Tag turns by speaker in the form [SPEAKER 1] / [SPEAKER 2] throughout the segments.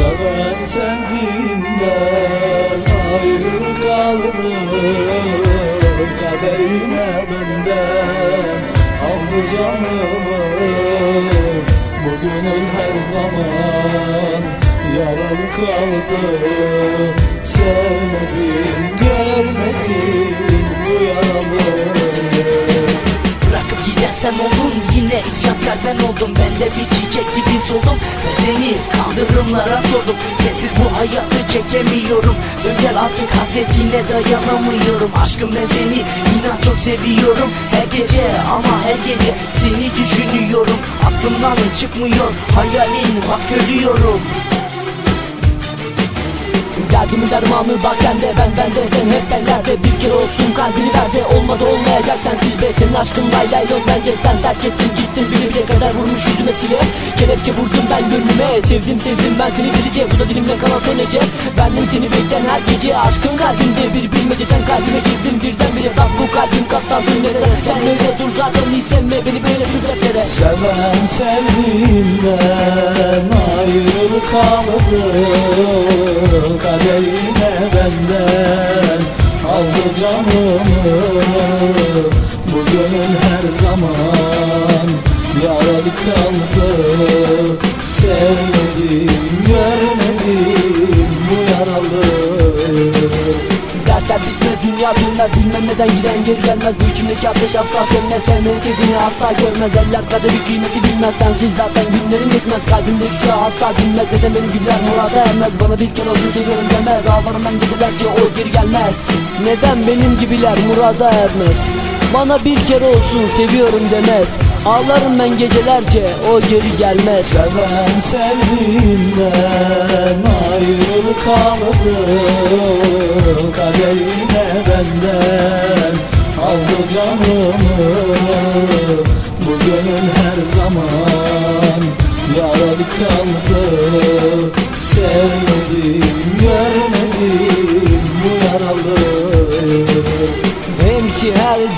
[SPEAKER 1] Seven sevdiğinden ayrı kaldı Kaderine benden aldı canımı. Bu gönül her zaman yaralı kaldı Sevmedim, görmedim bu yaralı
[SPEAKER 2] Bırakıp giden sen isyankar ben oldum Ben de bir çiçek gibi soldum. Ve seni kaldırımlara sordum. Sensiz bu hayatı çekemiyorum. Dön gel artık hasretine dayanamıyorum. Aşkım ben seni inan çok seviyorum. Her gece ama her gece Seni düşünüyorum. Aklımdan çıkmıyor Hayalin bak görüyorum.
[SPEAKER 3] Derdimin dermanı bak sende ben bende sen hep benlerde Bir kere olsun kalbini ver de olmadı olmayacak sensiz de Senin aşkın lay lay yok. Bence sen terk ettin gittin. Bile bile kadar vurmuş yüzüme sile Kelepçe vurdum ben gönlüme. Sevdim sevdim ben seni delice Bu da dilimde kalan son ece Bendim seni bekleyen her gece. Aşkın kalbimde bir bilmece sen kalbime girdin birdenbire Bak bu kalbim katlandı nelere Sen öyle dur zaten hiç sevme beni böyle süzletlere
[SPEAKER 1] Seven sevdiğinden ayrılık kaldı Kaderine benden aldı canımı kaldı. Sevmedim, görmedim bu yaralı.
[SPEAKER 3] Dertler bitmez dünya dönmez bilmem neden giden geri gelmez. Bu içimdeki ateş asla sönmez. Sevmeni sevdiğini asla görmez. Eller kaderi kıymeti bilmez. Sensiz zaten günlerin bitmez Kalbimdeki sıra asla dinmez. Neden beni güller murada ermez Bana bir kere olsun seviyorum demez. Ağlarımdan geceler ki o geri gelmez. Neden benim gibiler murada ermez bana bir kere olsun seviyorum demez. Ağlarım ben gecelerce o geri gelmez.
[SPEAKER 1] Seven sevdiğinden ayrılık kaldı Kaderine benden aldı canımı. Bu gönül her zaman yaralı kaldı. Sevmedim, görmedim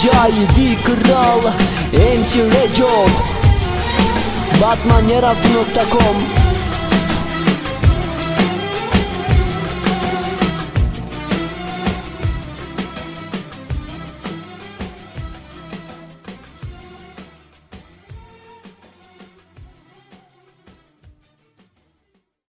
[SPEAKER 3] cahidi kral MC Reco Batmanyarattı.com